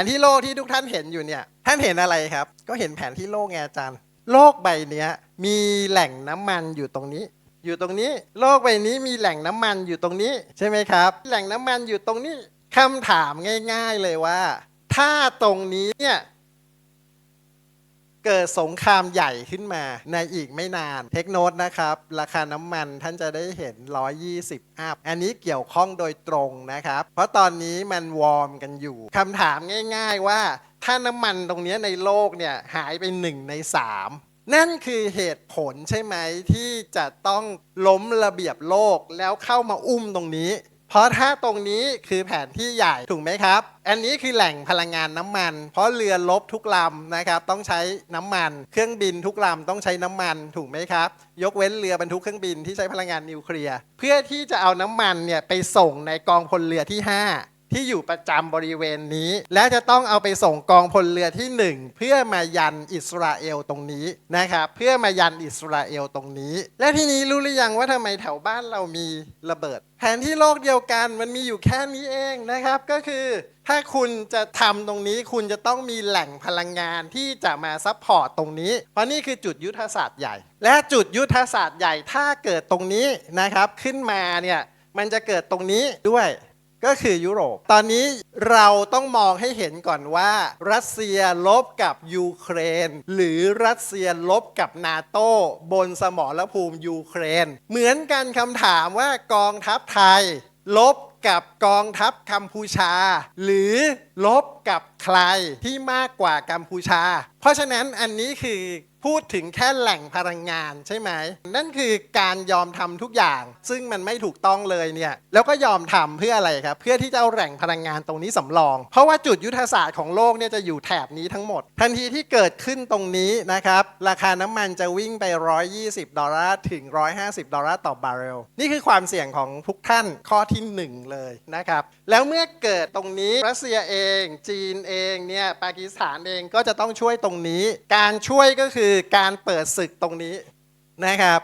นที่โลกที่ทุกท่านเห็นอยู่เนี่ย ท่านเห็นอะไรครับ ก็เห็นแผนที่โลกไงอาจารย์ โลกใบเนี้ยมีแหล่งน้ำมันอยู่ตรงนี้ อยู่ตรงนี้ โลกใบนี้มีแหล่งน้ำมันอยู่ตรงนี้ ใช่ไหมครับ แหล่งน้ำมันอยู่ตรงนี้คำถามง่าย ๆเลยว่า ถ้าตรงนี้เนี่ย เกิดสงครามใหญ่ขึ้นมาในอีกไม่นานเทคโนตนะครับ ราคาน้ำมันท่านจะได้เห็น 120 อัพ อันนี้เกี่ยวข้องโดยตรงนะครับ เพราะตอนนี้มันวอร์มกันอยู่คำถามง่าย ๆว่า ถ้าน้ำมันตรงนี้ในโลกเนี่ยหายไป 1 ใน 3นั่นคือเหตุผลใช่ไหมที่จะต้องล้มระเบียบโลกแล้วเข้ามาอุ้มตรงนี้ เพราะถ้าตรงนี้คือแผนที่ใหญ่ถูกไหมครับ อันนี้คือแหล่งพลังงานน้ำมัน เพราะเรือลบทุกลำนะครับต้องใช้น้ำมัน เครื่องบินทุกลำต้องใช้น้ำมันถูกไหมครับ ยกเว้นเรือบรรทุกเครื่องบินที่ใช้พลังงานนิวเคลียร์ เพื่อที่จะเอาน้ำมันเนี่ยไปส่งในกองพลเรือที่ 5 ที่อยู่ประจำบริเวณนี้ และจะต้องเอาไปส่งกองพลเรือที่ 1 เพื่อมายันอิสราเอลตรงนี้นะครับเพื่อมายันอิสราเอลตรงนี้ และทีนี้รู้หรือยังว่าทำไมแถวบ้านเรามีระเบิด แผนที่โลกเดียวกันมันมีอยู่แค่นี้เองนะครับก็คือ ถ้าคุณจะทำตรงนี้คุณจะต้องมีแหล่งพลังงานที่จะมาซัพพอร์ตตรงนี้ เพราะนี่คือจุดยุทธศาสตร์ใหญ่ และจุดยุทธศาสตร์ใหญ่ถ้าเกิดตรงนี้นะครับขึ้นมาเนี่ยมันจะเกิดตรงนี้ด้วย ก็คือยุโรป ตอนนี้เราต้องมองให้เห็นก่อนว่า รัสเซียลบกับยูเครน หรือรัสเซียลบกับนาโต้บนสมรภูมิยูเครน เหมือนกันคำถามว่ากองทัพไทย ลบกับกองทัพกัมพูชา หรือลบกับใครที่มากกว่ากัมพูชา เพราะฉะนั้นอันนี้คือ พูดถึงแค่แหล่งพลังงานใช่ไหม นั่นคือการยอมทำทุกอย่าง ซึ่งมันไม่ถูกต้องเลยเนี่ย แล้วก็ยอมทำเพื่ออะไรครับ เพื่อที่จะเอาแหล่งพลังงานตรงนี้สำรอง เพราะว่าจุดยุทธศาสตร์ของโลกเนี่ยจะอยู่แถบนี้ทั้งหมด ทันทีที่เกิดขึ้นตรงนี้นะครับ ราคาน้ำมันจะวิ่งไป 120 ดอลลาร์ถึง 150 ดอลลาร์ต่อบาร์เรล นี่คือความเสี่ยงของทุกท่านข้อที่ 1 เลยนะครับ แล้วเมื่อเกิดตรงนี้รัสเซียเอง จีนเองเนี่ยปากีสถานเองก็จะต้องช่วยตรงนี้ การช่วยก็คือการเปิดศึกตรงนี้นะครับ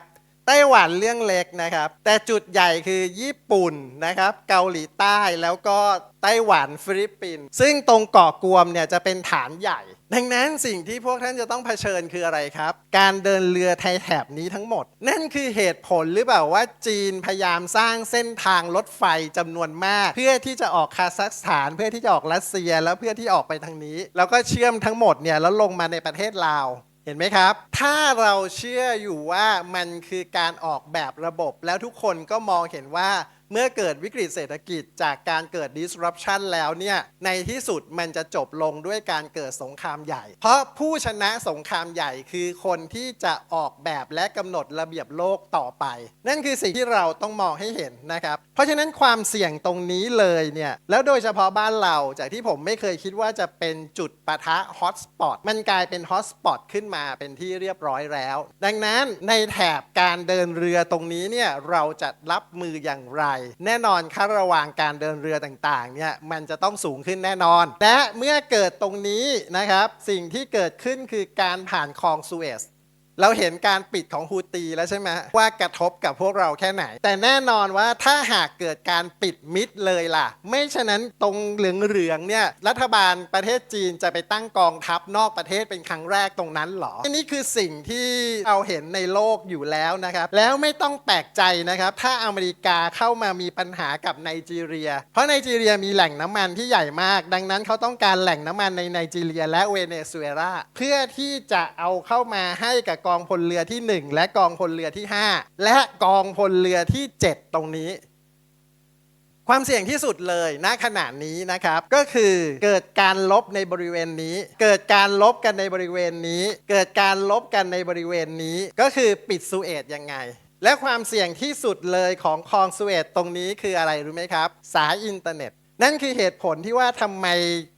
ไต้หวันเรื่องเล็กนะครับ แต่จุดใหญ่คือญี่ปุ่นนะครับ เกาหลีใต้แล้วก็ไต้หวันฟิลิปปินส์ซึ่งตรงเกาะกวมเนี่ยจะเป็นฐานใหญ่ ดังนั้นสิ่งที่พวกท่านจะต้องเผชิญคืออะไรครับ การเดินเรือไทยแถบนี้ทั้งหมด นั่นคือเหตุผลหรือเปล่าว่าจีนพยายามสร้างเส้นทางรถไฟจำนวนมาก เพื่อที่จะออกคาซัคสถาน เพื่อที่จะออกรัสเซีย แล้วเพื่อที่ออกไปทางนี้ แล้วก็เชื่อมทั้งหมดเนี่ยแล้วลงมาในประเทศลาว เห็นไหมครับ ถ้าเราเชื่ออยู่ว่ามันคือการออกแบบระบบ แล้วทุกคนก็มองเห็นว่า เมื่อเกิดวิกฤตเศรษฐกิจจากการเกิด disruption แล้วเนี่ยในที่สุดมันจะจบลงด้วยการเกิดสงครามใหญ่ เพราะผู้ชนะสงครามใหญ่คือคนที่จะออกแบบและกำหนดระเบียบโลกต่อไป นั่นคือสิ่งที่เราต้องมองให้เห็นนะครับ เพราะฉะนั้นความเสี่ยงตรงนี้เลยเนี่ยแล้วโดยเฉพาะบ้านเราจากที่ผมไม่เคยคิดว่าจะเป็นจุดปะทะฮอตสปอตมันกลายเป็นฮอตสปอตขึ้นมาเป็นที่เรียบร้อยแล้ว ดังนั้นในแถบการเดินเรือตรงนี้เนี่ยเราจะรับมืออย่างไรแน่นอนค่าระวางการเดินเรือต่างๆเนี่ยมันจะต้องสูงขึ้นแน่นอน และเมื่อเกิดตรงนี้นะครับสิ่งที่เกิดขึ้นคือการผ่านคลองสุเอซ เราเห็นการปิดของฮูตีแล้วใช่ไหมว่ากระทบกับพวกเราแค่ไหน แต่แน่นอนว่าถ้าหากเกิดการปิดมิดเลยล่ะ ไม่ฉะนั้นตรงเหลืองๆเนี่ยรัฐบาลประเทศจีนจะไปตั้งกองทัพนอกประเทศเป็นครั้งแรกตรงนั้นหรออันนี้คือสิ่งที่เราเห็นในโลกอยู่แล้วนะครับ แล้วไม่ต้องแปลกใจนะครับ ถ้าอเมริกาเข้ามามีปัญหากับไนจีเรีย เพราะไนจีเรียมีแหล่งน้ำมันที่ใหญ่มาก ดังนั้นเขาต้องการแหล่งน้ำมันในไนจีเรียและเวเนซุเอลาเพื่อที่จะเอาเข้ามาให้กับกองพลเรือที่ 1 และกองพลเรือที่ 5 และกองพลเรือที่ 7 ตรงนี้ ความเสี่ยงที่สุดเลยณขณะนี้นะครับ ก็คือเกิดการลบในบริเวณนี้ เกิดการลบกันในบริเวณนี้ เกิดการลบกันในบริเวณนี้ ก็คือปิดสุเอตยังไงและความเสี่ยงที่สุดเลยของคลองสุเอตตรงนี้คืออะไรรู้ไหมครับ สายอินเทอร์เน็ต นั่นคือเหตุผลที่ว่าทำไม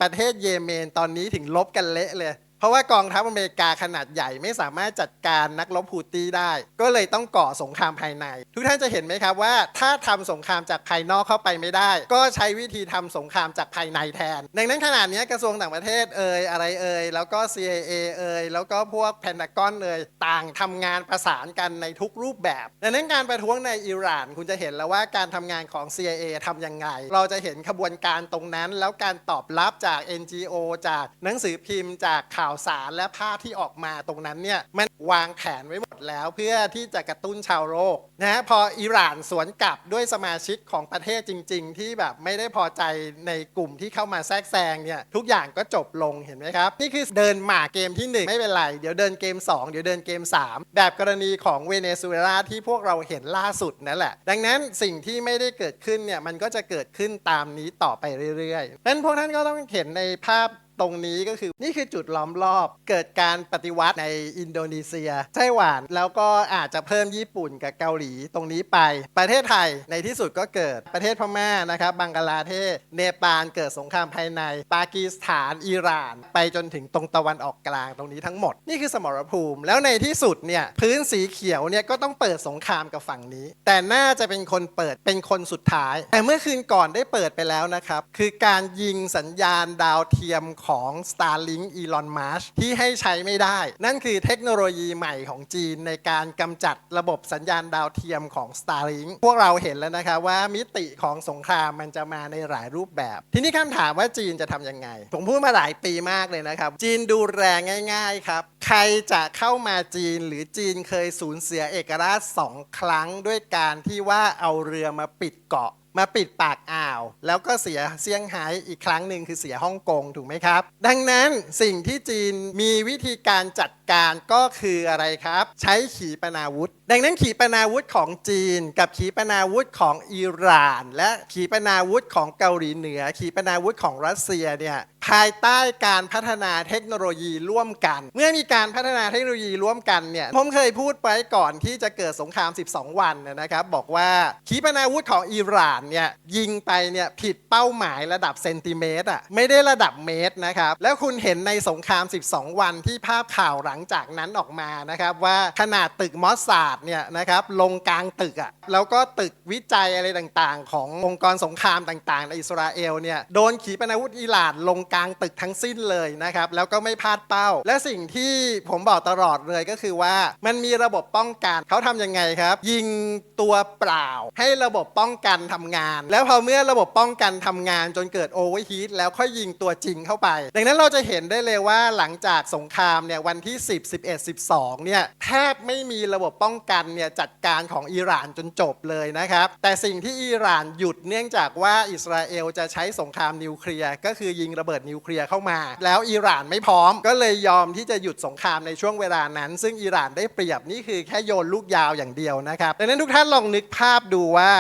ประเทศเยเมนตอนนี้ถึงลบกันเละเลย เพราะว่ากองทัพอเมริกาขนาดใหญ่ไม่สามารถจัดการนักรบฮูตี้ได้ ก็เลยต้องก่อสงครามภายใน ทุกท่านจะเห็นไหมครับว่า ถ้าทำสงครามจากภายนอกเข้าไปไม่ได้ ก็ใช้วิธีทำสงครามจากภายในแทน ดังนั้นขนาดนี้กระทรวงต่างประเทศเอ่ยอะไรเอ่ยแล้วก็ CIA เอ่ยแล้วก็พวกแพนตากอนเอ่ยต่างทำงานประสานกันในทุกรูปแบบ ดังนั้นการประท้วงในอิหร่าน คุณจะเห็นแล้วว่าการทำงานของ CIA ทำยังไง เราจะเห็นขบวนการตรงนั้น แล้วการตอบรับจาก NGO จากหนังสือพิมพ์จากข่าวาวสารและภาพที่ออกมาตรงนั้นเนี่ยมันวางแผนไว้หมดแล้วเพื่อที่จะกระตุ้นชาวโลกนะฮะพออิหร่านสวนกลับด้วยสมาชิกของประเทศจริง ๆ ที่แบบไม่ได้พอใจในกลุ่มที่เข้ามาแทรกแซงเนี่ยทุกอย่างก็จบลงเห็นไหมครับ นี่คือเดินหมากเกมที่ 1 ไม่เป็นไร เดี๋ยวเดินเกม 2 เดี๋ยวเดินเกม 3 แบบกรณีของเวเนซุเอลาที่พวกเราเห็นล่าสุดนั่นแหละ ดังนั้นสิ่งที่ไม่ได้เกิดขึ้นเนี่ยมันก็จะเกิดขึ้นตามนี้ต่อไปเรื่อยๆนั้นพวกท่านก็ต้องเห็นในภาพ ตรงนี้ก็คือนี่คือจุดล้อมรอบเกิดการปฏิวัติในอินโดนีเซียไต้หวันแล้วก็อาจจะเพิ่มญี่ปุ่นกับเกาหลีตรงนี้ไป ประเทศไทยในที่สุดก็เกิดประเทศพม่านะครับบังกลาเทศ เนปาลเกิดสงครามภายใน ปากีสถานอิหร่าน ไปจนถึงตรงตะวันออกกลางตรงนี้ทั้งหมด นี่คือสมรภูมิ แล้วในที่สุดเนี่ยพื้นสีเขียวเนี่ยก็ต้องเปิดสงครามกับฝั่งนี้ แต่น่าจะเป็นคนเปิดเป็นคนสุดท้าย แต่เมื่อคืนก่อนได้เปิดไปแล้วนะครับคือการยิงสัญญาณดาวเทียมของ Starlink Elon Musk ที่ให้ใช้ไม่ได้ นั่นคือเทคโนโลยีใหม่ของจีนในการกำจัดระบบสัญญาณดาวเทียมของ Starlink พวกเราเห็นแล้วนะคะว่ามิติของสงครามมันจะมาในหลายรูปแบบ ทีนี้คำถามว่าจีนจะทำยังไง ผมพูดมาหลายปีมากเลยนะครับ จีนดูแรงง่าย ๆ ครับ ใครจะเข้ามาจีนหรือจีนเคยสูญเสียเอกราชสองครั้งด้วยการที่ว่าเอาเรือมาปิดเกาะ มาปิดปากอ่าว แล้วก็เสียเซี่ยงไฮ้อีกครั้งหนึ่งคือเสียฮ่องกงถูกไหมครับ ดังนั้นสิ่งที่จีนมีวิธีการจัด การก็คืออะไรครับ ใช้ขีปนาวุธ ดังนั้นขีปนาวุธของจีน กับขีปนาวุธของอิหร่าน และขีปนาวุธของเกาหลีเหนือ ขีปนาวุธของรัสเซียเนี่ยภายใต้การพัฒนาเทคโนโลยีร่วมกัน เมื่อมีการพัฒนาเทคโนโลยีร่วมกันเนี่ยผมเคยพูดไว้ก่อนที่จะเกิดสงคราม 12 วันนะครับ บอกว่าขีปนาวุธของอิหร่านเนี่ยยิงไปเนี่ยผิดเป้าหมายระดับเซนติเมตรอะไม่ได้ระดับเมตรนะครับแล้วคุณเห็นในสงคราม 12 วันที่ภาพข่าวหลังงจากนั้นออกมานะครับว่าขนาดตึกมอสซาดเนี่ยนะครับลงกลางตึกอะแล้วก็ตึกวิจัยอะไรต่างๆ ขององค์กรสงครามต่างๆ ในอิสราเอลเนี่ยโดนขีปนาวุธอิหร่านลงกลางตึกทั้งสิ้นเลยนะครับแล้วก็ไม่พลาดเป้า และสิ่งที่ผมบอกตลอดเลยก็คือว่ามันมีระบบป้องกันเขาทำยังไงครับ ยิงตัวเปล่า ให้ระบบป้องกันทำงาน แล้วพอเมื่อระบบป้องกันทำงานจนเกิดโอเวอร์ฮีทแล้วค่อยยิงตัวจริงเข้าไป ดังนั้นเราจะเห็นได้เลยว่าหลังจากสงครามเนี่ยวันที่10 11 12 เนี่ยแทบไม่มีระบบป้องกันเนี่ยจัดการของอิหร่านจนจบเลยนะครับ แต่สิ่งที่อิหร่านหยุดเนื่องจากว่าอิสราเอลจะใช้สงครามนิวเคลียร์ก็คือยิงระเบิดนิวเคลียร์เข้ามา แล้วอิหร่านไม่พร้อม ก็เลยยอมที่จะหยุดสงครามในช่วงเวลานั้น ซึ่งอิหร่านได้เปรียบนี่คือแค่โยนลูกยาวอย่างเดียวนะครับดังนั้นทุกท่านลองนึกภาพดูว่า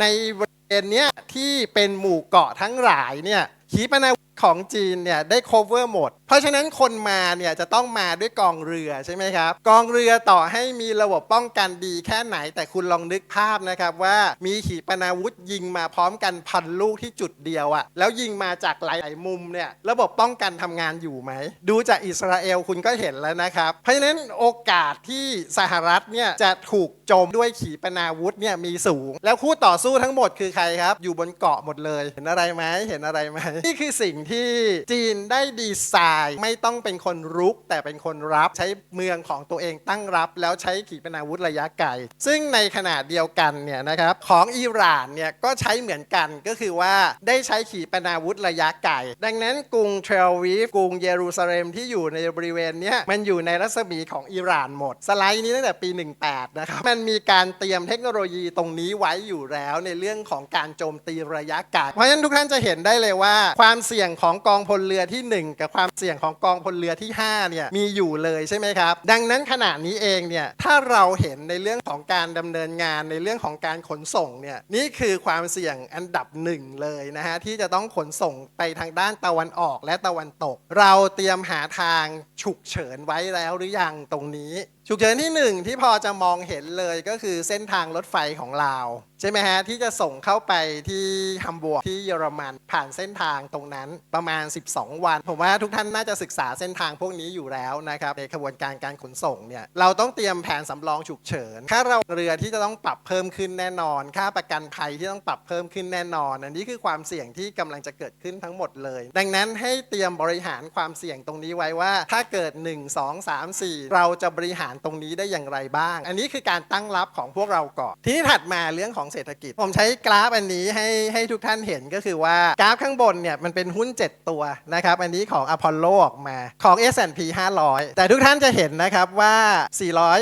ในบริเวณเนี้ยที่เป็นหมู่เกาะทั้งหลายเนี่ยขีปนาวุธ ของจีนเนี่ยได้ cover หมด เพราะฉะนั้นคนมาเนี่ยจะต้องมาด้วยกองเรือใช่ไหมครับ กองเรือต่อให้มีระบบป้องกันดีแค่ไหน แต่คุณลองนึกภาพนะครับว่ามีขีปนาวุธยิงมาพร้อมกันพันลูกที่จุดเดียวอะแล้วยิงมาจากหลายๆมุมเนี่ยระบบป้องกันทำงานอยู่ไหม ดูจากอิสราเอลคุณก็เห็นแล้วนะครับ เพราะฉะนั้นโอกาสที่สหรัฐเนี่ยจะถูกโจมด้วยขีปนาวุธเนี่ยมีสูง แล้วคู่ต่อสู้ทั้งหมดคือใครครับ อยู่บนเกาะหมดเลย เห็นอะไรไหมเห็นอะไรไหมนี่คือสิ่งที่จีนได้ดีไซน์ ไม่ต้องเป็นคนรุก แต่เป็นคนรับใช้เมืองของตัวเองตั้งรับ แล้วใช้ขีปนาวุธระยะไกล ซึ่งในขณะเดียวกันเนี่ยนะครับของอิหร่านเนี่ยก็ใช้เหมือนกันก็คือว่าได้ใช้ขีปนาวุธระยะไกล ดังนั้นกรุงเทรลวีฟกรุงเยรูซาเล็มที่อยู่ในบริเวณเนี้ยมันอยู่ในรัศมีของอิหร่านหมด สไลด์นี้ตั้งแต่ปี 18 นะครับ มันมีการเตรียมเทคโนโลยีตรงนี้ไว้อยู่แล้วในเรื่องของการโจมตีระยะไกลเพราะฉะนั้นทุกท่านจะเห็นได้เลยว่า ความเสี่ยงของกองพลเรือที่ 1 กับความเสี่ยงของกองพลเรือที่5เนี่ยมีอยู่เลยใช่ไหมครับ ดังนั้นขณะนี้เองเนี่ยถ้าเราเห็นในเรื่องของการดำเนินงานในเรื่องของการขนส่งเนี่ยนี่คือความเสี่ยงอันดับหนึ่งเลยนะฮะที่จะต้องขนส่งไปทางด้านตะวันออกและตะวันตก เราเตรียมหาทางฉุกเฉินไว้แล้วหรือยังตรงนี้ ฉุกเฉินที่หนึ่งที่พอจะมองเห็นเลยก็คือเส้นทางรถไฟของลาวใช่ไหมฮะที่จะส่งเข้าไปที่ฮัมบวร์กที่เยอรมันผ่านเส้นทางตรงนั้น ประมาณ 12 วัน ผมว่าทุกท่านน่าจะศึกษาเส้นทางพวกนี้อยู่แล้วนะครับในขบวนการการขนส่งเนี่ยเราต้องเตรียมแผนสำรองฉุกเฉินค่าเราเรือที่จะต้องปรับเพิ่มขึ้นแน่นอน ค่าประกันภัยที่ต้องปรับเพิ่มขึ้นแน่นอน อันนี้คือความเสี่ยงที่กำลังจะเกิดขึ้นทั้งหมดเลย ดังนั้นให้เตรียมบริหารความเสี่ยงตรงนี้ไว้ว่า ถ้าเกิด 1 2 3 4 เราจะบริหารตรงนี้ได้อย่างไรบ้าง อันนี้คือการตั้งรับของพวกเราก่อนทีนี้ถัดมาเรื่องของเศรษฐกิจ ผมใช้กราฟอันนี้ให้ให้ทุกท่านเห็นก็คือว่ากราฟข้างบนเนี่ยมันเป็นหุ้น7ตัวนะครับ อันนี้ของอพอลโลออกมาของ S&P 500 แต่ทุกท่านจะเห็นนะครับว่า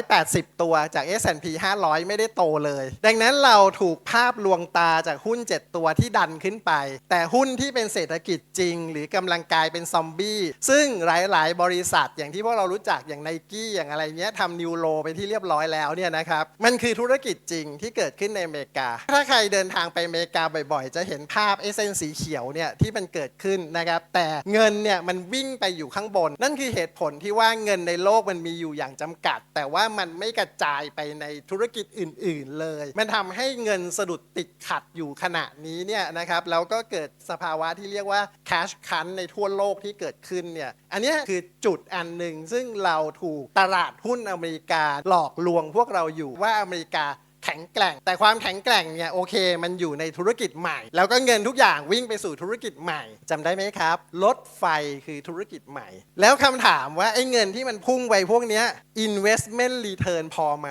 480 ตัวจาก S&P 500 ไม่ได้โตเลย ดังนั้นเราถูกภาพลวงตาจากหุ้น 7 ตัวที่ดันขึ้นไป แต่หุ้นที่เป็นเศรษฐกิจจริง หรือกำลังกลายเป็นซอมบี้ ซึ่งหลาย ๆ บริษัทอย่างที่พวกเรารู้จักอย่างไนกี้อย่างอะไรเนี้ยทำนิวโลไปที่เรียบร้อยแล้วเนี่ยนะครับมันคือธุรกิจจริงที่เกิดขึ้นในอเมริกา ถ้าใครเดินทางไปอเมริกาบ่อย ๆ จะเห็นภาพไอ้เส้นสีเขียวเนี่ยที่มันเกิดขึ้นนะครับแต่เงินเนี่ยมันวิ่งไปอยู่ข้างบน นั่นคือเหตุผลที่ว่าเงินในโลกมันมีอยู่อย่างจำกัด แต่ว่ามันไม่กระจายไปในธุรกิจอื่น ๆ เลย มันทำให้เงินสะดุดติดขัดอยู่ขณะนี้เนี่ยนะครับแล้วก็เกิดสภาวะที่เรียกว่า cash crunch ในทั่วโลกที่เกิดขึ้นเนี่ยอันนี้คือจุดอันหนึ่งซึ่งเราถูกตลาดหุ้นอเมริกาหลอกลวงพวกเราอยู่ว่าอเมริกา แข็งแกร่ง แต่ความแข็งแกร่งเนี่ยโอเค มันอยู่ในธุรกิจใหม่ แล้วก็เงินทุกอย่างวิ่งไปสู่ธุรกิจใหม่จำได้ไหมครับ รถไฟคือธุรกิจใหม่ แล้วคำถามว่าไอ้เงินที่มันพุ่งไปพวกเนี้ย investment return พอไหม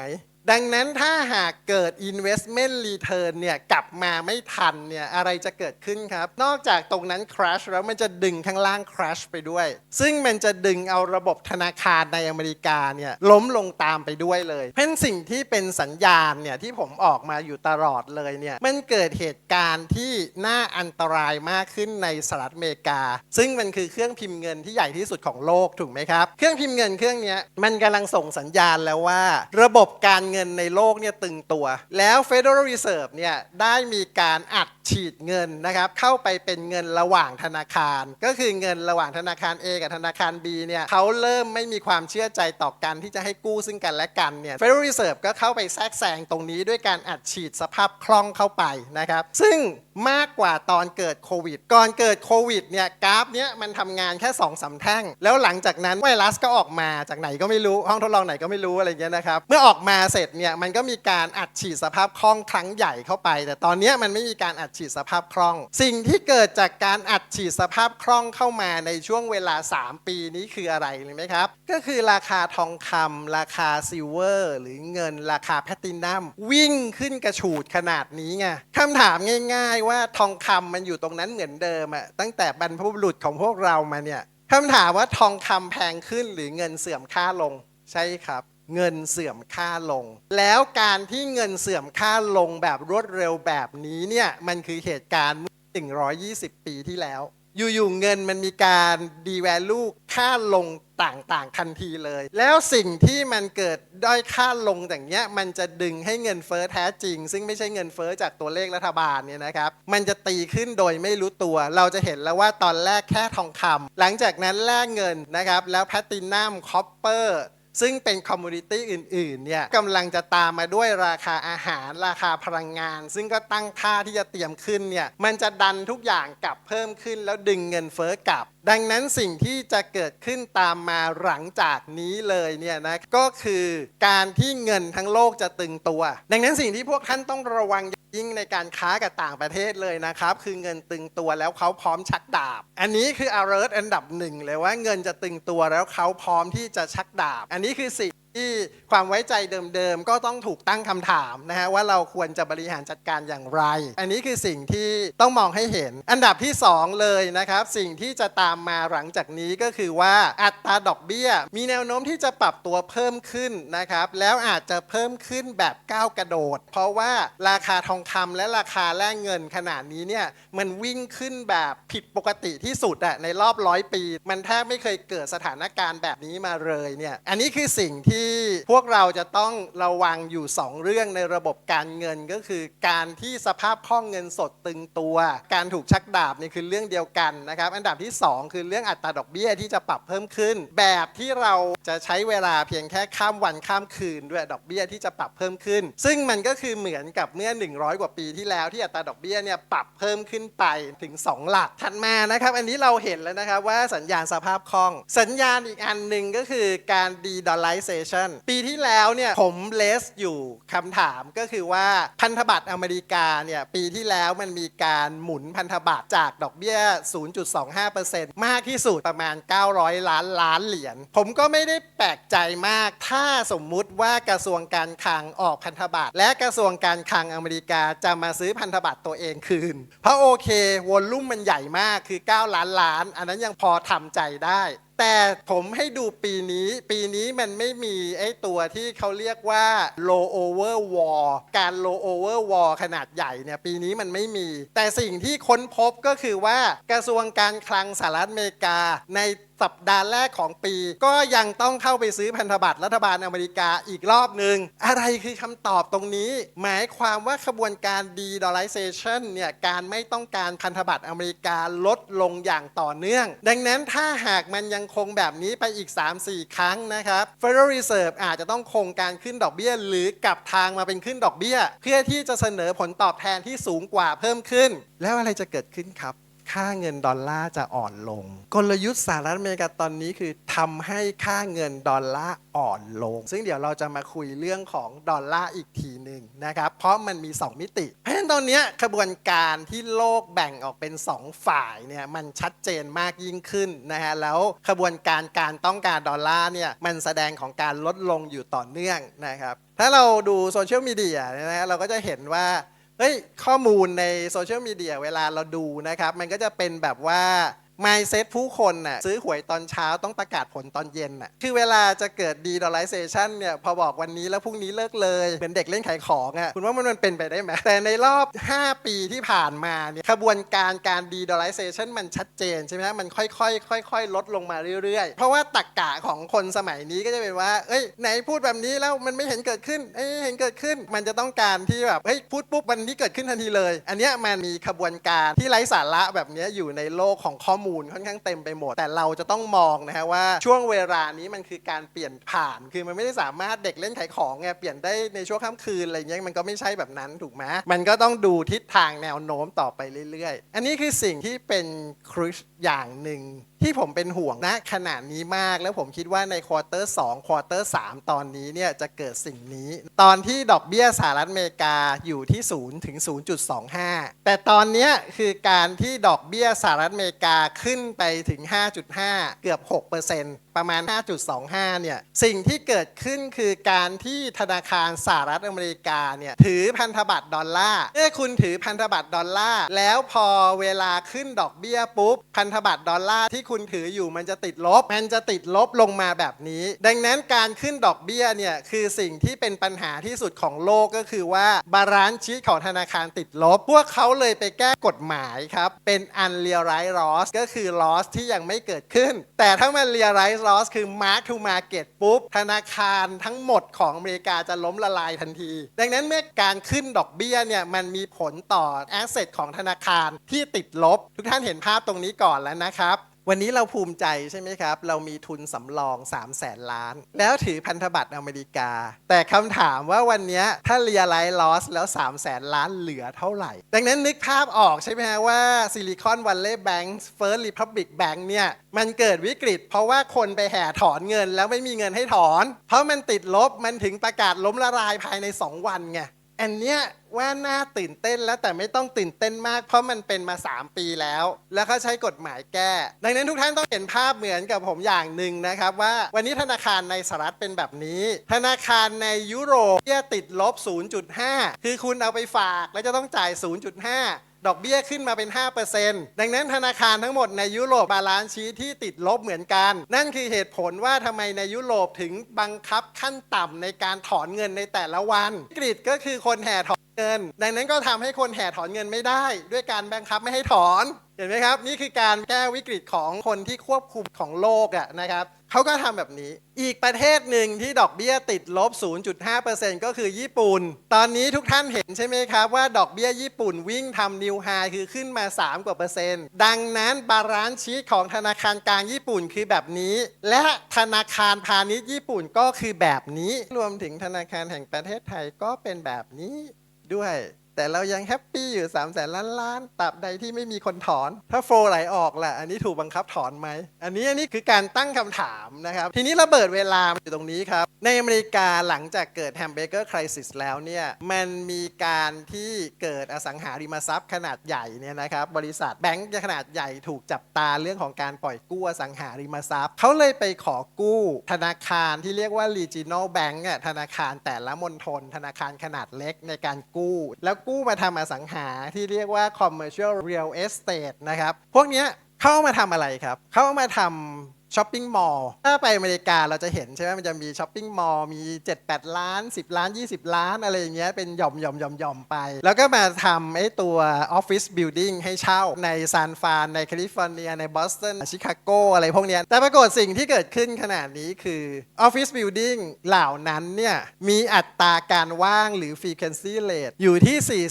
ดังนั้นถ้าหากเกิด investment return เนี่ยกลับมาไม่ทันเนี่ยอะไรจะเกิดขึ้นครับ นอกจากตรงนั้น crash แล้วมันจะดึงข้างล่าง crash ไปด้วย ซึ่งมันจะดึงเอาระบบธนาคารในอเมริกาเนี่ยล้มลงตามไปด้วยเลยเพราะฉะนั้นสิ่งที่เป็นสัญญาณเนี่ยที่ผมออกมาอยู่ตลอดเลยเนี่ยมันเกิดเหตุการณ์ที่น่าอันตรายมากขึ้นในสหรัฐอเมริกา ซึ่งมันคือเครื่องพิมพ์เงินที่ใหญ่ที่สุดของโลกถูกไหมครับ เครื่องพิมพ์เงินเครื่องนี้มันกำลังส่งสัญญาณแล้วว่า ระบบการเงินในโลกเนี่ยตึงตัว แล้ว Federal Reserve เนี่ยได้มีการอัดฉีดเงินนะครับเข้าไปเป็นเงินระหว่างธนาคาร ก็คือเงินระหว่างธนาคาร A กับธนาคาร B เนี่ยเขาเริ่มไม่มีความเชื่อใจต่อกันที่จะให้กู้ซึ่งกันและกันเนี่ย Federal Reserve ก็เข้าไปแทรกแซงตรงนี้ด้วยการอัดฉีดสภาพคล่องเข้าไปนะครับซึ่งมากกว่าตอนเกิดโควิด ก่อนเกิดโควิดเนี่ยกราฟเนี้ยมันทำงานแค่2อสาแท่ง แล้วหลังจากนั้นไวรัสก็ออกมาจากไหนก็ไม่รู้ห้องทดลองไหนก็ไม่รู้อะไรเงี้ยนะครับเมื่อออกมาเสร็จเนี่ยมันก็มีการอัดฉีดสภาพคล่องครั้งใหญ่เข้าไป แต่ตอนนี้มันไม่มีการอัดฉีดสภาพคล่อง สิ่งที่เกิดจากการอัดฉีดสภาพคล่องเข้ามาในช่วงเวลา 3 ปีนี้คืออะไรรู้ไหมครับ ก็คือราคาทองคำราคาซิลเวอร์ หรือเงินราคาแพลตินัมวิ่งขึ้นกระฉูดขนาดนี้ไงคำถามง่าย ๆ ว่าทองคำมันอยู่ตรงนั้นเหมือนเดิมอะตั้งแต่บรรพบุรุษของพวกเรามาเนี่ยคำถามว่าทองคำแพงขึ้นหรือเงินเสื่อมค่าลง ใช่ครับ เงินเสื่อมค่าลง แล้วการที่เงินเสื่อมค่าลงแบบรวดเร็วแบบนี้เนี่ยมันคือเหตุการณ์ 120 ปีที่แล้ว อยู่ๆเงินมันมีการดีแวลูค่าลงต่างๆทันทีเลย แล้วสิ่งที่มันเกิดด้อยค่าลงอย่างเงี้ยมันจะดึงให้เงินเฟ้อแท้จริง ซึ่งไม่ใช่เงินเฟ้อจากตัวเลขรัฐบาลเนี่ยนะครับ มันจะตีขึ้นโดยไม่รู้ตัว เราจะเห็นแล้วว่าตอนแรกแค่ทองคำหลังจากนั้นแลกเงินนะครับแล้วแพลตินัมคอปเปอร์ ซึ่งเป็นคอมมูนิตี้อื่นๆเนี่ยกำลังจะตามมาด้วยราคาอาหาร ราคาพลังงาน ซึ่งก็ตั้งท่าที่จะเตรียมขึ้นเนี่ยมันจะดันทุกอย่างกลับเพิ่มขึ้น แล้วดึงเงินเฟ้อกลับ ดังนั้นสิ่งที่จะเกิดขึ้นตามมาหลังจากนี้เลยเนี่ยนะก็คือการที่เงินทั้งโลกจะตึงตัว ดังนั้นสิ่งที่พวกท่านต้องระวัง ยิ่งในการค้ากับต่างประเทศเลยนะครับ คือเงินตึงตัวแล้วเขาพร้อมชักดาบ อันนี้คือ alert อันดับหนึ่งเลยว่าเงินจะตึงตัวแล้วเขาพร้อมที่จะชักดาบ อันนี้คือสิ่ง ที่ความไว้ใจเดิมๆ ก็ต้องถูกตั้งคำถามนะฮะว่าเราควรจะบริหารจัดการอย่างไร อันนี้คือสิ่งที่ต้องมองให้เห็น อันดับที่ 2 เลยนะครับ สิ่งที่จะตามมาหลังจากนี้ก็คือว่าอัตราดอกเบี้ย มีแนวโน้มที่จะปรับตัวเพิ่มขึ้นนะครับ แล้วอาจจะเพิ่มขึ้นแบบก้าวกระโดด เพราะว่าราคาทองคำและราคาแลกเงินขนาดนี้เนี่ยมันวิ่งขึ้นแบบผิดปกติที่สุดอะในรอบร้อยปี มันแทบไม่เคยเกิดสถานการณ์แบบนี้มาเลยเนี่ยอันนี้คือสิ่งที่ที่พวกเราจะต้องระวังอยู่ 2 เรื่องในระบบการเงินก็คือ การที่สภาพคล่องเงินสดตึงตัว การถูกชักดาบนี่คือเรื่องเดียวกันนะครับ อันดับที่ 2 คือเรื่องอัตราดอกเบี้ยที่จะปรับเพิ่มขึ้น แบบที่เราจะใช้เวลาเพียงแค่ข้ามวันข้ามคืนด้วยดอกเบี้ยที่จะปรับเพิ่มขึ้น ซึ่งมันก็คือเหมือนกับเมื่อ 100 กว่าปีที่แล้วที่อัตราดอกเบี้ยเนี่ยปรับเพิ่มขึ้นไปถึง 2 หลักถัดมานะครับอันนี้เราเห็นแล้วนะครับว่าสัญญาณสภาพคล่อง สัญญาณอีกอันหนึ่งก็คือการดีดอลไรเซช Corporation ปีที่แล้วเนี่ยผมเลสอยู่คำถามก็คือว่าพันธบัตรอเมริกาเนี่ยปีที่แล้วมันมีการหมุนพันธบัตรจากดอกเบี้ย 0.25%มากที่สุดประมาณ 900 ล้านล้านเหรียญ ผมก็ไม่ได้แปลกใจมาก ถ้าสมมุติว่ากระทรวงการคลังออกพันธบัตรและกระทรวงการคลังอเมริกาจะมาซื้อพันธบัตรตัวเองคืน เพราะโอเควอลลุ่มมันใหญ่มากคือ 9 ล้านล้าน อันนั้นยังพอทำใจได้ แต่ผมให้ดูปีนี้ ปีนี้มันไม่มีไอ้ตัวที่เขาเรียกว่า low over wall การ low over wall ขนาดใหญ่เนี่ยปีนี้มันไม่มี แต่สิ่งที่ค้นพบก็คือว่ากระทรวงการคลังสหรัฐอเมริกาใน สัปดาห์แรกของปี ก็ยังต้องเข้าไปซื้อพันธบัตรรัฐบาลอเมริกาอีกรอบหนึ่งอะไรคือคำตอบตรงนี้ หมายความว่าขบวนการ de-dollarization เนี่ยการไม่ต้องการพันธบัตรอเมริกาลดลงอย่างต่อเนื่อง ดังนั้นถ้าหากมันยังคงแบบนี้ไปอีก 3-4 ครั้งนะครับ Federal Reserve อาจจะต้องคงการขึ้นดอกเบี้ย หรือกลับทางมาเป็นขึ้นดอกเบี้ย เพื่อที่จะเสนอผลตอบแทนที่สูงกว่าเพิ่มขึ้น แล้วอะไรจะเกิดขึ้นครับ ค่าเงินดอลลาร์จะอ่อนลง กลยุทธ์สหรัฐอเมริกาตอนนี้คือทำให้ค่าเงินดอลลาร์อ่อนลง ซึ่งเดี๋ยวเราจะมาคุยเรื่องของดอลลาร์อีกทีหนึ่งนะครับ เพราะมันมี 2 มิติ เพราะฉะนั้นตอนนี้ขบวนการที่โลกแบ่งออกเป็น 2 ฝ่ายเนี่ยมันชัดเจนมากยิ่งขึ้นนะฮะแล้วขบวนการการต้องการดอลลาร์เนี่ยมันแสดงของการลดลงอยู่ต่อเนื่องนะครับ ถ้าเราดูโซเชียลมีเดียนะฮะเราก็จะเห็นว่า เฮ้ยข้อมูลในโซเชียลมีเดียเวลาเราดูนะครับ มันก็จะเป็นแบบว่า mindset ผู้คนน่ะซื้อหวยตอนเช้าต้องประกาศผลตอนเย็นน่ะคือเวลาจะเกิด de-dollarization เนี่ยพอบอกวันนี้แล้วพรุ่งนี้เลิกเลยเหมือนเด็กเล่นขายของอะคุณว่ามันมันเป็นไปได้ไหมแต่ในรอบ 5 ปีที่ผ่านมาเนี่ยขบวนการการ de-dollarization มันชัดเจนใช่ไหมมันค่อยๆค่อย ๆ ลดลงมาเรื่อยๆ เพราะว่าตักกะของคนสมัยนี้ก็จะเป็นว่า เอ้ยไหนพูดแบบนี้แล้วมันไม่เห็นเกิดขึ้นเอ้ยเห็นเกิดขึ้น มันจะต้องการที่แบบเฮ้ยพูดปุ๊บวันนี้เกิดขึ้นทันทีเลย อันเนี้ยมันมีขบวนการที่ไร้สาระแบบเนี้ยอยู่ในโลกของข้อมูลค่อนข้างเต็มไปหมด แต่เราจะต้องมองนะฮะว่าช่วงเวลานี้มันคือการเปลี่ยนผ่าน คือมันไม่ได้สามารถเด็กเล่นขายของไงเปลี่ยนได้ในช่วงค่ำคืนอะไรเงี้ยมันก็ไม่ใช่แบบนั้นถูกไหมมันก็ต้องดูทิศทางแนวโน้มต่อไปเรื่อยๆ อันนี้คือสิ่งที่เป็นครุชอย่างหนึ่ง ที่ผมเป็นห่วงนะขนาดนี้มาก แล้วผมคิดว่าในควอเตอร์2ควอเตอร์3ตอนนี้เนี่ยจะเกิดสิ่งนี้ ตอนที่ดอกเบี้ยสหรัฐอเมริกาอยู่ที่0ถึง0.25 แต่ตอนนี้คือการที่ดอกเบี้ยสหรัฐอเมริกาขึ้นไปถึง 5.5 เกือบ 6%ประมาณ 5.25 เนี่ย สิ่งที่เกิดขึ้นคือการที่ธนาคารสหรัฐอเมริกาเนี่ย ถือพันธบัตรดอลลาร์ เมื่อคุณถือพันธบัตรดอลลาร์ แล้วพอเวลาขึ้นดอกเบี้ยปุ๊บ พันธบัตรดอลลาร์ที่คุณถืออยู่มันจะติดลบ มันจะติดลบลงมาแบบนี้ ดังนั้นการขึ้นดอกเบี้ยเนี่ย คือสิ่งที่เป็นปัญหาที่สุดของโลกก็คือว่าบาลานซ์ชีตของธนาคารติดลบ พวกเขาเลยไปแก้กฎหมายครับ เป็น unrealized loss ก็คือ loss ที่ยังไม่เกิดขึ้น แต่ถ้ามัน price loss คือ mark to market ปุ๊บ ธนาคารทั้งหมดของอเมริกาจะล้มละลายทันที ดังนั้นเมื่อการขึ้นดอกเบี้ยเนี่ยมันมีผลต่อ asset ของธนาคารที่ติดลบ ทุกท่านเห็นภาพตรงนี้ก่อนแล้วนะครับ วันนี้เราภูมิใจใช่ไหมครับ เรามีทุนสำรอง 3 0 0แสนล้าน แล้วถือพันธบัตรอเมริกา แต่คำถามว่าวันนี้ถ้าเรียไลท์ลอสแล้ว 3 0 0แสนล้านเหลือเท่าไหร่ ดังนั้นนึกภาพออกใช่ไหมฮะว่าซิลิคอนวัลเลย์แบงก์เฟิร์สรีพับลิกแบงก์เนี่ย มันเกิดวิกฤต เพราะว่าคนไปแห่ถอนเงินแล้วไม่มีเงินให้ถอน เพราะมันติดลบมันถึงประกาศล้มละลายภายใน 2 วันไง อันเนี้ยว่าน่าตื่นเต้นแล้วแต่ไม่ต้องตื่นเต้นมาก เพราะมันเป็นมา 3 ปีแล้ว แล้วเขาใช้กฎหมายแก้ ดังนั้นทุกท่านต้องเห็นภาพเหมือนกับผมอย่างหนึ่งนะครับว่าวันนี้ธนาคารในสหรัฐเป็นแบบนี้ ธนาคารในยุโรปเนี่ยติดลบ 0.5 คือคุณเอาไปฝากแล้วจะต้องจ่าย 0.5 ดอกเบี้ยขึ้นมาเป็น 5%ดังนั้นธนาคารทั้งหมดในยุโรปบาลานซ์ชีที่ติดลบเหมือนกัน นั่นคือเหตุผลว่าทำไมในยุโรปถึงบังคับขั้นต่ำในการถอนเงินในแต่ละวันวิกฤตก็คือคนแห่ถอนเงิน ดังนั้นก็ทำให้คนแห่ถอนเงินไม่ได้ ด้วยการบังคับไม่ให้ถอน เห็นไหมครับ นี่คือการแก้วิกฤตของคนที่ควบคุมของโลกอะนะครับ เขาก็ทำแบบนี้ อีกประเทศหนึ่งที่ดอกเบี้ยติดลบ 0.5%ก็คือญี่ปุ่น ตอนนี้ทุกท่านเห็นใช่ไหมครับว่าดอกเบี้ยญี่ปุ่นวิ่งทำนิวไฮคือขึ้นมา 3 กว่าเปอร์เซ็นต์ ดังนั้นบาลานซ์ชีตของธนาคารกลางญี่ปุ่นคือแบบนี้ และธนาคารพาณิชย์ญี่ปุ่นก็คือแบบนี้ รวมถึงธนาคารแห่งประเทศไทยก็เป็นแบบนี้ด้วย แต่เรายังแฮปปี้อยู่3ามแสนล้านล้านตราบใดที่ไม่มีคนถอน ถ้าโฟลไหลออกล่ะ อันนี้ถูกบังคับถอนไหม อันนี้อันนี้คือการตั้งคำถามนะครับ ทีนี้ระเบิดเวลามันอยู่ตรงนี้ครับ ในอเมริกาหลังจากเกิดแฮมเบเกอร์คริสิสแล้วเนี่ย มันมีการที่เกิดอสังหาริมทรัพย์ขนาดใหญ่เนี่ยนะครับ บริษัทแบงก์ขนาดใหญ่ถูกจับตาเรื่องของการปล่อยกู้อสังหาริมทรัพย์เขาเลยไปขอกู้ธนาคารที่เรียกว่า regional bank อะธนาคารแต่ละมณฑลธนาคารขนาดเล็กในการกู้แล้วกู้มาทำอสังหาที่เรียกว่า commercial real estate นะครับ พวกนี้เข้ามาทำอะไรครับ เข้ามาทำ ช้อปปิ้งมอลล์ถ้าไปอเมริกาเราจะเห็นใช่ไหมมันจะมีช้อปปิ้งมอลล์มี 7-8 ล้าน 10 ล้าน 20 ล้าน อะไรอย่างเงี้ยเป็นหย่อมหย่อมหย่อมหย่อมไป แล้วก็มาทำไอ้ตัวออฟฟิศบิลดิ่งให้เช่าในซานฟรานในแคลิฟอร์เนีย ในบอสตันชิคาโกอะไรพวกเนี้ยแต่ปรากฏสิ่งที่เกิดขึ้นขนาดนี้คือออฟฟิศบิลดิ่งเหล่านั้นเนี่ยมีอัตราการว่างหรือ frequency rate อยู่ที่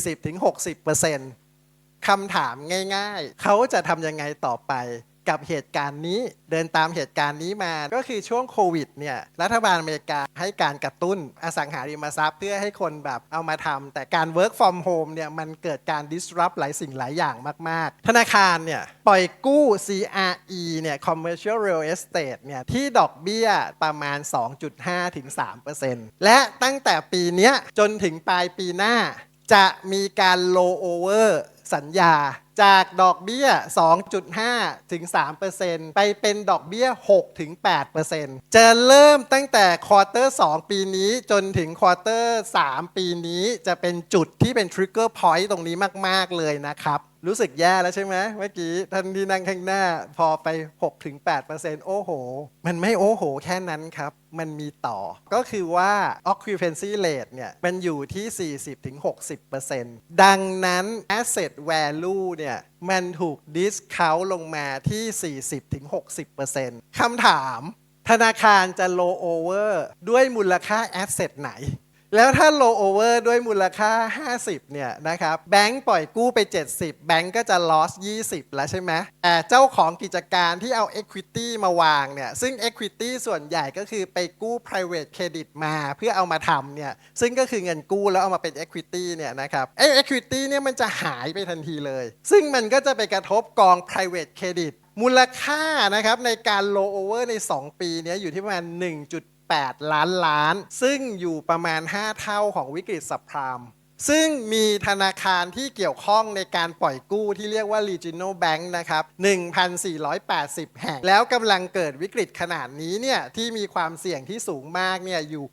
40-60%คำถามง่ายๆ เขาจะทำยังไงต่อไป กับเหตุการณ์นี้เดินตามเหตุการณ์นี้มา ก็คือช่วงโควิดเนี่ยรัฐบาลอเมริกาให้การกระตุ้นอสังหาริมทรัพย์ เพื่อให้คนแบบเอามาทำแต่การ work from home เนี่ยมันเกิดการ disrupt หลายสิ่งหลายอย่างมาก ๆ ธนาคารเนี่ยปล่อยกู้ CRE เนี่ย commercial real estate เนี่ยที่ดอกเบี้ยประมาณ 2.5ถึง3%และตั้งแต่ปีนี้จนถึงปลายปีหน้า จะมีการ low over สัญญา จากดอกเบี้ย 2.5 ถึง 3%ไปเป็นดอกเบี้ย 6 ถึง 8%จะเริ่มตั้งแต่ควอเตอร์ 2 ปีนี้จนถึงควอเตอร์ 3 ปีนี้จะเป็นจุดที่เป็นทริกเกอร์พอยต์ตรงนี้มาก ๆ เลยนะครับ รู้สึกแย่แล้วใช่ไหมเมื่อกี้ท่านที่นั่งข้างหน้าพอไป6ถึง8%โอ้โห มันไม่โอ้โห แค่นั้นครับ มันมีต่อ ก็คือว่า occupancy rate เนี่ย มันอยู่ที่ 40ถึง60%ดังนั้น asset value เนี่ย มันถูก discount ลงมาที่ 40ถึง60%คำถาม ธนาคารจะ low over ด้วยมูลค่า asset ไหน แล้วถ้า low over ด้วยมูลค่า 50 เนี่ยนะครับแบงก์ปล่อยกู้ไป 70 แบงก์ก็จะ loss 20 แล้วใช่ไหมแต่เจ้าของกิจการที่เอา equity มาวางเนี่ยซึ่ง equity ส่วนใหญ่ก็คือไปกู้ private credit มาเพื่อเอามาทำเนี่ยซึ่งก็คือเงินกู้แล้วเอามาเป็น equity เนี่ยนะครับไอ้ equity เนี่ยมันจะหายไปทันทีเลย ซึ่งมันก็จะไปกระทบกอง private credit มูลค่านะครับในการ low over ใน 2 ปีเนี้ยอยู่ที่ประมาณ1.8 ล้านล้าน ซึ่งอยู่ประมาณ 5 เท่าของวิกฤตสับพราม ซึ่งมีธนาคารที่เกี่ยวข้องในการปล่อยกู้ที่เรียกว่า regional bank นะครับ 1,480 แห่ง แล้วกำลังเกิดวิกฤตขนาดนี้เนี่ยที่มีความเสี่ยงที่สูงมากเนี่ยอยู่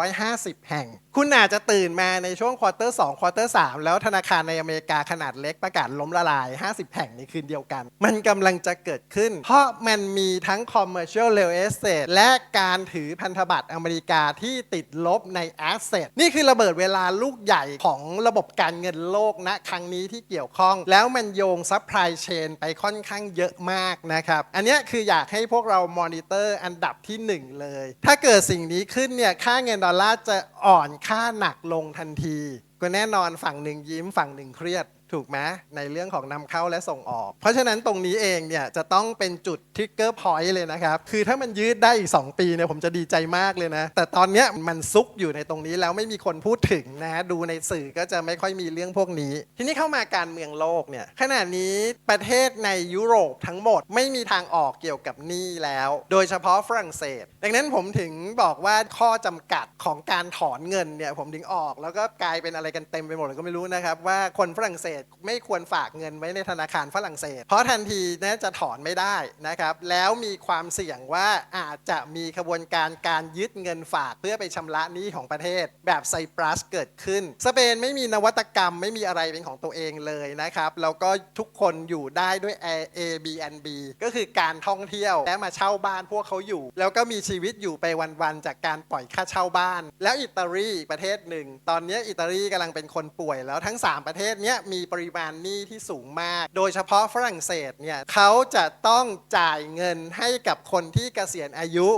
550 แห่ง คุณอาจจะตื่นมาในช่วงควอเตอร์2ควอเตอร์3แล้วธนาคารในอเมริกาขนาดเล็กประกาศล้มละลาย 50 แห่งในคืนเดียวกัน มันกำลังจะเกิดขึ้น เพราะมันมีทั้ง commercial real estate และการถือพันธบัตรอเมริกาที่ติดลบใน asset นี่คือระเบิดเวลาลูกใหญ่ของระบบการเงินโลกณครั้งนี้ที่เกี่ยวข้อง แล้วมันโยงซัพพลายเชนไปค่อนข้างเยอะมากนะครับ อันนี้คืออยากให้พวกเรามอนิเตอร์อันดับที่ 1 เลย ถ้าเกิดสิ่งนี้ขึ้นเนี่ยค่าเงินดอลลาร์จะอ่อนค่าหนักลงทันที ก็แน่นอนฝั่งหนึ่งยิ้มฝั่งหนึ่งเครียด ถูกไหมในเรื่องของนำเข้าและส่งออก เพราะฉะนั้นตรงนี้เองเนี่ยจะต้องเป็นจุดทริกเกอร์พอยต์เลยนะครับ คือถ้ามันยืดได้อีก 2 ปีเนี่ยผมจะดีใจมากเลยนะ แต่ตอนเนี้ยมันซุกอยู่ในตรงนี้แล้วไม่มีคนพูดถึงนะดูในสื่อก็จะไม่ค่อยมีเรื่องพวกนี้ ทีนี้เข้ามาการเมืองโลกเนี่ยขณะนี้ประเทศในยุโรปทั้งหมดไม่มีทางออกเกี่ยวกับหนี้แล้ว โดยเฉพาะฝรั่งเศส ดังนั้นผมถึงบอกว่าข้อจำกัดของการถอนเงินเนี่ยผมถึงออก แล้วก็กลายเป็นอะไรกันเต็มไปหมดเลยก็ไม่รู้นะครับว่าคนฝรั่งเศสไม่ควรฝากเงินไว้ในธนาคารฝรั่งเศส เพราะทันทีน่าจะถอนไม่ได้นะครับ แล้วมีความเสี่ยงว่าอาจจะมีขบวนการการยึดเงินฝากเพื่อไปชำระหนี้ของประเทศ แบบไซปรัสเกิดขึ้น สเปนไม่มีนวัตกรรมไม่มีอะไรเป็นของตัวเองเลยนะครับแล้วก็ทุกคนอยู่ได้ด้วย Airbnb ก็คือการท่องเที่ยวและมาเช่าบ้านพวกเขาอยู่ แล้วก็มีชีวิตอยู่ไปวันๆจากการปล่อยค่าเช่าบ้าน แล้วอิตาลีประเทศหนึ่ง ตอนนี้อิตาลีกำลังเป็นคนป่วยแล้วทั้ง 3 ประเทศเนี้ยมีปริมาณหนี้ที่สูงมาก โดยเฉพาะฝรั่งเศสเนี่ยเขาจะต้องจ่ายเงินให้กับคนที่เกษียณอายุ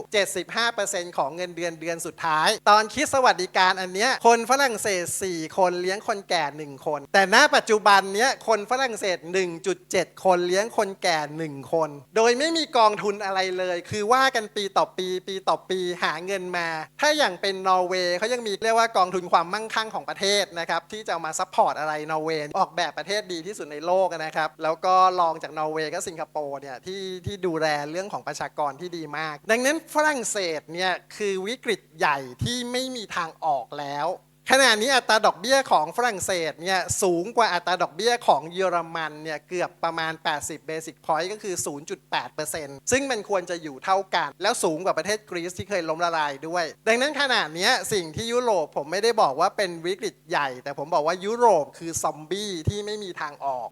75%ของเงินเดือนเดือนสุดท้าย ตอนคิดสวัสดิการอันเนี้ยคนฝรั่งเศส 4 คนเลี้ยงคนแก่ 1 คน แต่ณปัจจุบันเนี้ยคนฝรั่งเศส 1.7 คนเลี้ยงคนแก่ 1 คน โดยไม่มีกองทุนอะไรเลย คือว่ากันปีต่อปี ปีต่อปีหาเงินมา ถ้าอย่างเป็นนอร์เวย์เขายังมีเรียกว่ากองทุนความมั่งคั่งของประเทศนะครับที่จะเอามาซัพพอร์ตอะไรนอร์เวย์ออกแบบประเทศดีที่สุดในโลกนะครับ แล้วก็รองจากนอร์เวย์ก็สิงคโปร์เนี่ยที่ที่ดูแลเรื่องของประชากรที่ดีมาก ดังนั้นฝรั่งเศสเนี่ยคือวิกฤตใหญ่ที่ไม่มีทางออกแล้ว ขณะนี้อัตราดอกเบี้ยของฝรั่งเศสเนี่ยสูงกว่าอัตราดอกเบี้ยของเยอรมันเนี่ยเกือบประมาณ 80 Basic Point ก็คือ 0.8%ซึ่งมันควรจะอยู่เท่ากัน แล้วสูงกว่าประเทศกรีซที่เคยล้มละลายด้วย ดังนั้นขณะนี้สิ่งที่ยุโรปผมไม่ได้บอกว่าเป็นวิกฤตใหญ่ แต่ผมบอกว่ายุโรปคือซอมบี้ที่ไม่มีทางออก